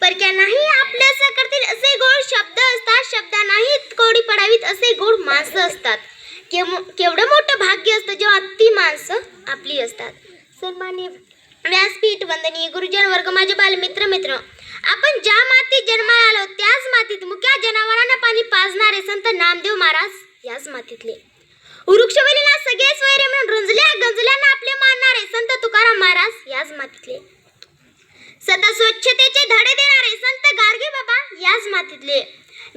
परक्या नाही आपल्या सकरतील असे गोड शब्द असतात शब्द नाहीत कोडी पडावीत असे गोड माणसं असतात। केवढं मोठं भाग्य असतं जेव्हा ती माणसं आपली असतात। सन्मान्य व्यासपीठ वंदनीय गुरुजन वर्ग माझे बालमित्र मित्र आपण ज्या मातीत जन्माला आलो त्याच मातीत मुख्या जनावरांना पाणी पाजणारे संत नामदेव महाराज याच मातीतले. वृक्ष सगळे स्वैरे म्हणून रुंजल्या गंजल्यांना आपले मानणारे संत तुकाराम याच मातीतले. सदा स्वच्छतेचे धडे देणारे संत गाडगे बाबा याच मातीतले.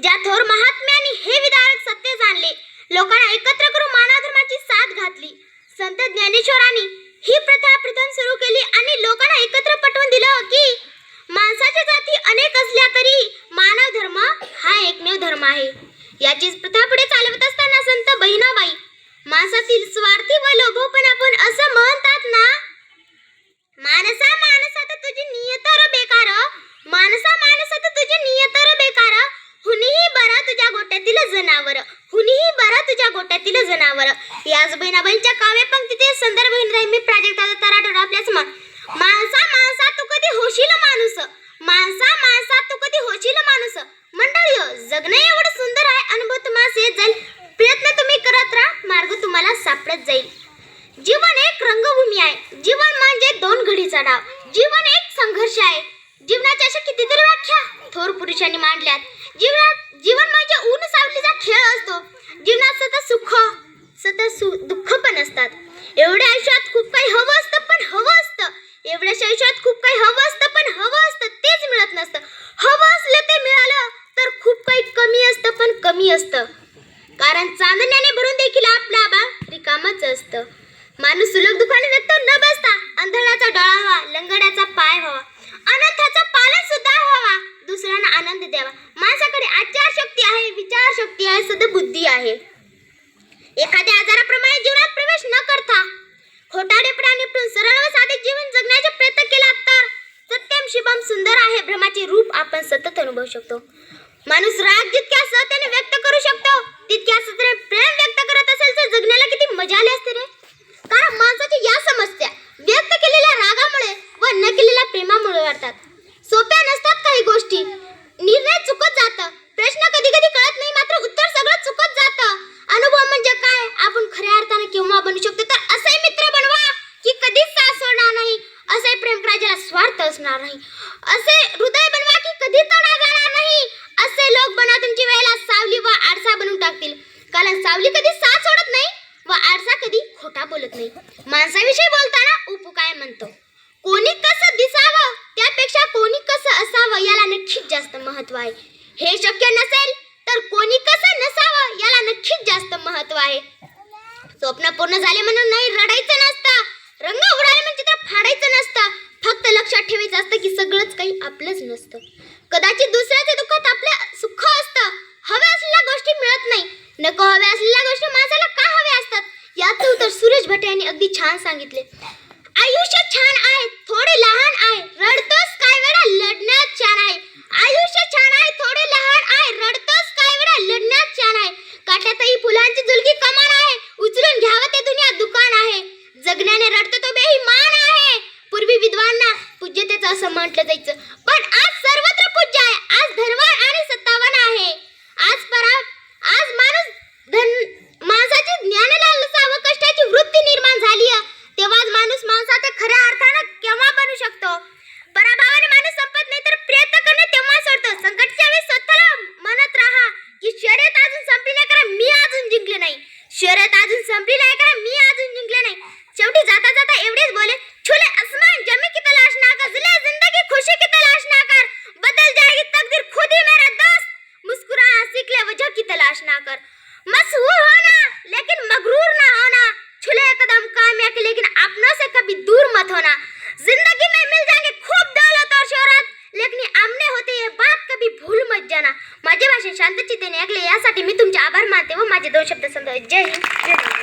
ज्या थोर महात्म्यांनी हे विदारक सत्य जाणले लोकांना एकत्र करून मानवधर्माची साथ घातली. संत ज्ञानेश्वरांनी ही प्रथा प्रथम सुरू केली आणि लोकांना एकत्र पटवून दिलं की माणसाच्या जाती अनेक असल्या तरी मानव धर्म हा एकमेव धर्म आहे. याचीच प्रथा पुढे चालवत असताना संत बहिणाबाई माणसातील स्वार्थी व लोभोपणापण असं म्हणतात ना मानसा मानसात तुझी नियतर बेकार मानसा मानसात तुझी नियतर बेकार हुनीही बरा तुझ्या गोट्यातील जनावर हुनीही बरा तुझ्या गोट्यातील जनावर. याच बहिणाबाईंच्या काव्य पंक्तीचे संदर्भ घेऊन राहील मी प्राजक्ताचा तराटोड आपल्या माणसा माणसा तू कधी होशील माणूस? माणसा माणसा तू कधी होशील माणूस? मंडळी जगणे जगणं एवढं सुंदर आहे अनुभव तुम्हाला येत जाईल. प्रयत्न तुम्ही करत राहा मार्ग तुम्हाला सापडत जाईल. जीवन एक रंगभूमी आहे. जीवन दोन घडीचा डाव. जीवन एक संघर्ष आहे. जीवनाच्या अशा कितीतरी व्याख्या थोर पुरुषांनी मांडल्यात. जीवनात जीवन म्हणजे ऊन सावलीचा खेळ असतो. जीवनात सतत सुख सतत सु दुःख पण असतात. एवढ्या आयुष्यात खूप काही हवं असतं पण हवं असतं. एवढ्याशा आयुष्यात खूप काही हवं असतं पण हवं असतं तेच मिळत नसतं. हवं असलं ते मिळालं तर खूप काही कमी असतं पण कमी असतं. कारण चांदण्याने भरून देखील आपला आबा रिकामच असतं. माणूस सुलभ दुखाने व्यक्त न बसता अंधळाचा डोळा व्हावा लंगड्याचा पाय व्हावा अनाथाचा पालन सुद्धा व्हावा दुसऱ्यांना आनंद द्यावा. माणसाकडे आचार शक्ती आहे विचार शक्ती आहे सद्बुद्धी आहे. एखाद्या आजाराप्रमाणे जीवनात प्रवेश न करता खोटाडेपणा निपटून सरळ व साधे जीवन जगण्याचा प्रयत्न केला तर सत्यम शिवम सुंदर आहे भ्रमाचे रूप आपण सतत अनुभवू शकतो. माणूस राग जितक्या सहतेने व्यक्त करू शकतो तितक्या सहतेने प्रेम व्यक्त करत असेल तर जगण्याला किती मजा आली असते रे. कारण माणसाची या समस्या व्यक्त केलेल्या रागामुळे व न केलेल्या प्रेमामुळे वाढतात. सोप्या नसतात काही गोष्टी. निर्णय चुकत जातं. प्रश्न कधी कधी कळत नाही मात्र उत्तर सगळं चुकत जातं. अनुभव म्हणजे काय? आपण खऱ्या अर्थाने केव्हा बनू शकतो? तर असे मित्र बनवा की कधीच साथ सोडणार नाही. असे प्रेम करायला स्वार्थ असणार नाही. असे हृदय बनवा की कधी तडा जाणार नाही. असे लोक बनवा तुमची वेळेला सावली व आरसा बनवून टाकतील. कारण सावली कधी साथ सोडत नाही बोलत नाही. माणसाविषयी बोलताना उपू काय म्हणतो? कोणी कसं दिसावं त्यापेक्षा कोणी कसं असावं याला नक्कीच जास्त महत्त्व आहे. हे शक्य नसेल तर कोणी कसं नसावं याला नक्कीच जास्त महत्त्व आहे. स्वप्न पूर्ण झाले म्हणून नाही रडायचं नसतं. रंग उडाले म्हणजे तर फाडायचं नसतं. फक्त लक्षात ठेवायचं असतं की सगळंच काही आपलंच नसतं. कदाचित दुसऱ्याच्या दुःखात आपलं सुख असतं. हव्या असलेल्या गोष्टी मिळत नाही. नको हव्या असलेल्या गोष्टी माणसाला का हव्या असतात याचं उत्तर सुरेश भट यांनी अगदी छान सांगितले. आयुष्य छान आहे. मशहूर होना लेकिन मगरूर ना होना छुले कदम कामया के लेकिन अपनों से कभी दूर मत होना जिंदगी में मिल जाएंगे खूब दौलत और शोहरत लेकिन आमने होते ये बात कभी भूल मत जाना। माझे भाषण शांतचित्तेने ऐकले यासाठी मी तुमचे आभार मानते व माझे दोन शब्द समजावे. जय हिंद जय